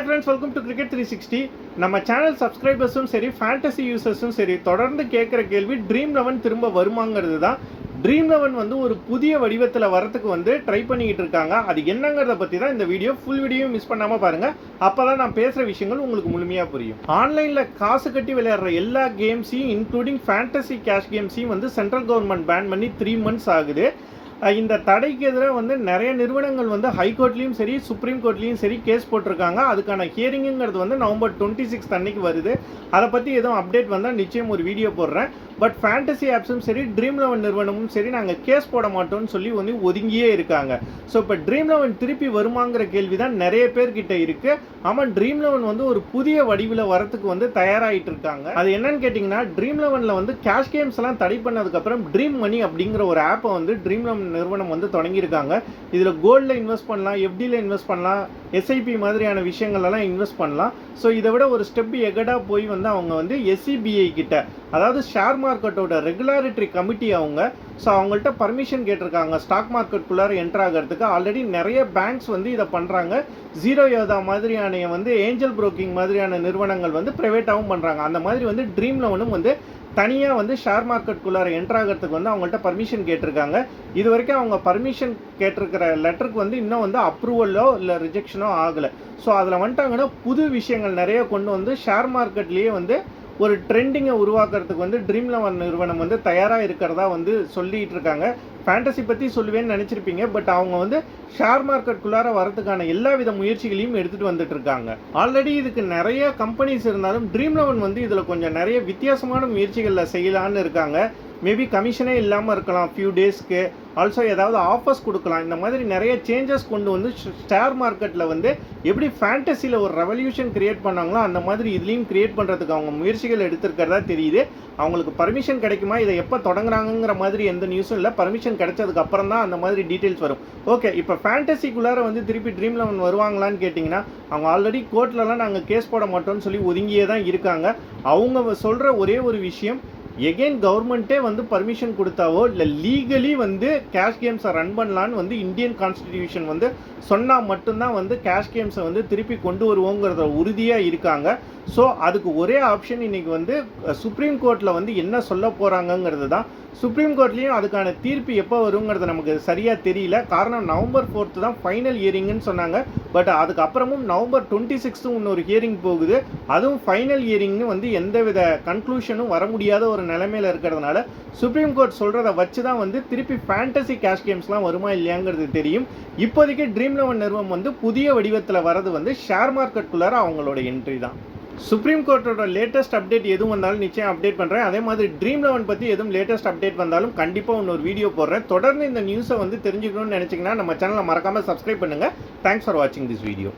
Hi friends welcome to cricket three sixty நம்ம channel சப்ஸ்கிரைபர்ஸும் சரி ஃபேண்டசி யூசர்ஸும் சரி தொடர்ந்து கேட்குற கேள்வி ட்ரீம் லெவன் திரும்ப வருமாங்கிறது தான். ட்ரீம் லெவன் வந்து ஒரு புதிய வடிவத்தில் வரத்துக்கு வந்து ட்ரை பண்ணிக்கிட்டு இருக்காங்க. அது என்னங்கிறத பற்றி தான் இந்த வீடியோ ஃபுல் வீடியோ மிஸ் பண்ணாமல் பாருங்கள் அப்போ தான் நான் பேசுகிற விஷயங்கள் உங்களுக்கு முழுமையாக புரியும். ஆன்லைனில் காசு கட்டி விளையாடுற எல்லா கேம்ஸையும் இன்க்ளூடிங் ஃபேண்டசி கேஷ் கேம்ஸையும் வந்து சென்ட்ரல் கவர்மெண்ட் பேன் பண்ணி த்ரீ மந்த்ஸ் ஆகுது. இந்த தடைக்கு எதிராக வந்து நிறைய நிறுவனங்கள் வந்து ஹைகோர்ட்லேயும் சரி சுப்ரீம் கோர்ட்லேயும் சரி கேஸ் போட்டிருக்காங்க. அதுக்கான ஹியரிங்குங்கிறது வந்து நவம்பர் டுவெண்ட்டி சிக்ஸ் அன்னைக்கு வருது. அதை பற்றி எதுவும் அப்டேட் வந்தால் நிச்சயம் ஒரு வீடியோ போடுறேன். பட் ஃபேண்டசி ஆப்ஸும் சரி ட்ரீம் லெவன் நிறுவனமும் சரி நாங்கள் கேஸ் போட மாட்டோம்னு சொல்லி வந்து ஒதுங்கியே இருக்காங்க. ஸோ இப்போ ட்ரீம் லெவன் திருப்பி வருமாங்கிற கேள்வி தான் நிறைய பேர்கிட்ட இருக்குது ஆமாம் ட்ரீம் லெவன் வந்து ஒரு புதிய வடிவில் வரத்துக்கு வந்து தயாராகிட்டு இருக்காங்க. அது என்னன்னு கேட்டிங்கன்னா ட்ரீம் லெவனில் வந்து கேஷ் கேம்ஸ்லாம் தடை பண்ணதுக்கப்புறம் ட்ரீம் மணி அப்படிங்கிற ஒரு ஆப்பை வந்து ட்ரீம் லெவன் நிறுவனம் வந்து தொடங்கியிருக்காங்க. இதில் கோல்டில் இன்வெஸ்ட் பண்ணலாம் எஃப்டியில் இன்வெஸ்ட் பண்ணலாம் எஸ்ஐபி மாதிரியான விஷயங்கள்லாம் இன்வெஸ்ட் பண்ணலாம். ஸோ இதை விட ஒரு ஸ்டெப் எகடாக போய் வந்து அவங்க வந்து எஸ்சிபிஐ கிட்ட அதாவது ஷேர் மார்க்கெட்டோட ரெகுலாரிட்டரி கமிட்டி அவங்க ஸோ அவங்கள்ட்ட பர்மிஷன் கேட்டிருக்காங்க. ஸ்டாக் மார்க்கெட்டுக்குள்ளார என்டர் ஆகிறதுக்கு. ஆல்ரெடி நிறைய பேங்க்ஸ் வந்து இதை பண்ணுறாங்க ஜீரோ யோதா மாதிரியான வந்து ஏஞ்சல் புரோக்கிங் மாதிரியான நிறுவனங்கள் வந்து ப்ரைவேட்டாகவும் பண்ணுறாங்க அந்த மாதிரி வந்து ட்ரீம் லெவனும் வந்து தனியாக வந்து ஷேர் மார்க்கெட்டுக்குள்ளார என்ட்ராகிறதுக்கு வந்து அவங்கள்ட்ட பர்மிஷன் கேட்டிருக்காங்க. இது வரைக்கும் அவங்க பர்மிஷன் கேட்டிருக்கிற லெட்டருக்கு வந்து இன்னும் வந்து அப்ரூவலோ இல்லை ரிஜெக்ஷனோ ஆகலை. ஸோ அதில் வந்துட்டாங்கன்னா புது விஷயங்கள் நிறைய கொண்டு வந்து ஷேர் மார்க்கெட்லேயே வந்து ஒரு ட்ரெண்டிங்கை உருவாக்குறதுக்கு வந்து ட்ரீம் லெவன் நிறுவனம் வந்து தயாராக இருக்கிறதா வந்து சொல்லிகிட்டு இருக்காங்க. ஃபேண்டசி பற்றி சொல்லுவேன்னு நினச்சிருப்பீங்க பட் அவங்க வந்து ஷேர் மார்க்கெட்டுக்குள்ளார வரதுக்கான எல்லா வித முயற்சிகளையும் எடுத்துகிட்டு வந்துட்டு இருக்காங்க. ஆல்ரெடி இதுக்கு நிறைய கம்பெனிஸ் இருந்தாலும் ட்ரீம் லெவன் வந்து இதில் கொஞ்சம் நிறைய வித்தியாசமான முயற்சிகளில் செய்யலான்னு இருக்காங்க. மேபி கமிஷனே இல்லாமல் இருக்கலாம் ஃபியூ டேஸ்க்கு ஆல்சோ ஏதாவது ஆஃபர்ஸ் கொடுக்கலாம். இந்த மாதிரி நிறைய சேஞ்சஸ் கொண்டு வந்து ஷேர் மார்க்கெட்டில் வந்து எப்படி ஃபேண்டசியில் ஒரு ரெவல்யூஷன் கிரியேட் பண்ணாங்களோ அந்த மாதிரி இதுலேயும் கிரியேட் பண்ணுறதுக்கு அவங்க முயற்சிகள் எடுத்திருக்கிறதா தெரியுது. அவங்களுக்கு பர்மிஷன் கிடைக்குமா? இதை எப்போ தொடங்குறாங்கங்கிற மாதிரி எந்த நியூஸும் இல்லை. பர்மிஷன் கிடைச்சதுக்கு அப்புறம் தான் அந்த மாதிரி டீட்டெயில்ஸ் வரும். ஓகே இப்போ ஃபேண்டசிக்குள்ளார வந்து திருப்பி ட்ரீம் லெவன் வருவாங்களான்னு கேட்டிங்கன்னா அவங்க ஆல்ரெடி கோர்ட்லலாம் நாங்கள் கேஸ் போட மாட்டோம்னு சொல்லி ஒதுங்கியே தான் இருக்காங்க. அவங்க சொல்கிற ஒரே ஒரு விஷயம் எகெயின் கவர்மெண்ட்டே வந்து பர்மிஷன் கொடுத்தாவோ இல்லை லீகலி வந்து கேஷ் கேம்ஸை ரன் பண்ணலான்னு வந்து இந்தியன் கான்ஸ்டிடியூஷன் வந்து சொன்னால் மட்டும்தான் வந்து கேஷ் கேம்ஸை வந்து திருப்பி கொண்டு வருவோங்கிறத உறுதியாக இருக்காங்க. ஸோ அதுக்கு ஒரே ஆப்ஷன் இன்னைக்கு வந்து சுப்ரீம் கோர்ட்டில் வந்து என்ன சொல்ல போகிறாங்கங்கிறது தான் சுப்ரீம் கோர்ட்லேயும் அதுக்கான தீர்ப்பு எப்போ வருங்கிறது நமக்கு சரியாக தெரியல. காரணம் நவம்பர் ஃபோர்த்து தான் ஃபைனல் ஹியரிங்னு சொன்னாங்க. பட் அதுக்கப்புறமும் நவம்பர் டுவெண்ட்டி சிக்ஸ்த்தும் இன்னொரு ஹியரிங் போகுது. அதுவும் ஃபைனல் ஹியரிங்னு வந்து எந்தவித கன்க்ளூஷனும் வர முடியாத ஒரு நிலைமையில் இருக்கிறதுனால சுப்ரீம் கோர்ட் சொல்கிறத வச்சு தான் வந்து திருப்பி ஃபேண்டசி கேஷ் கேம்ஸ்லாம் வருமா இல்லையாங்கிறது தெரியும். இப்போதைக்கு ட்ரீம் லெவன் நிறுவனம் வந்து புதிய வடிவத்தில் வரது வந்து ஷேர் மார்க்கெட்டுக்குள்ளார அவங்களோட என்ட்ரி தான். சுப்ரீம் கோர்ட்டோட லேட்டஸ்ட் அப்டேட் எதுவும் வந்தாலும் நிச்சயம் அப்டேட் பண்ணுறேன் அதே மாதிரி ட்ரீம் லெவன் பற்றி எதுவும் லேட்டஸ்ட் அப்டேட் வந்தாலும் கண்டிப்பாக இன்னொரு வீடியோ போடுறேன். தொடர்ந்து இந்த நியூஸை வந்து தெரிஞ்சுக்கணும்னு நினச்சிங்கன்னா நம்ம சேனலை மறக்காமல் சப்ஸ்கிரைப் பண்ணுங்கள் தேங்க்ஸ் ஃபார் வாட்சிங் திஸ் வீடியோ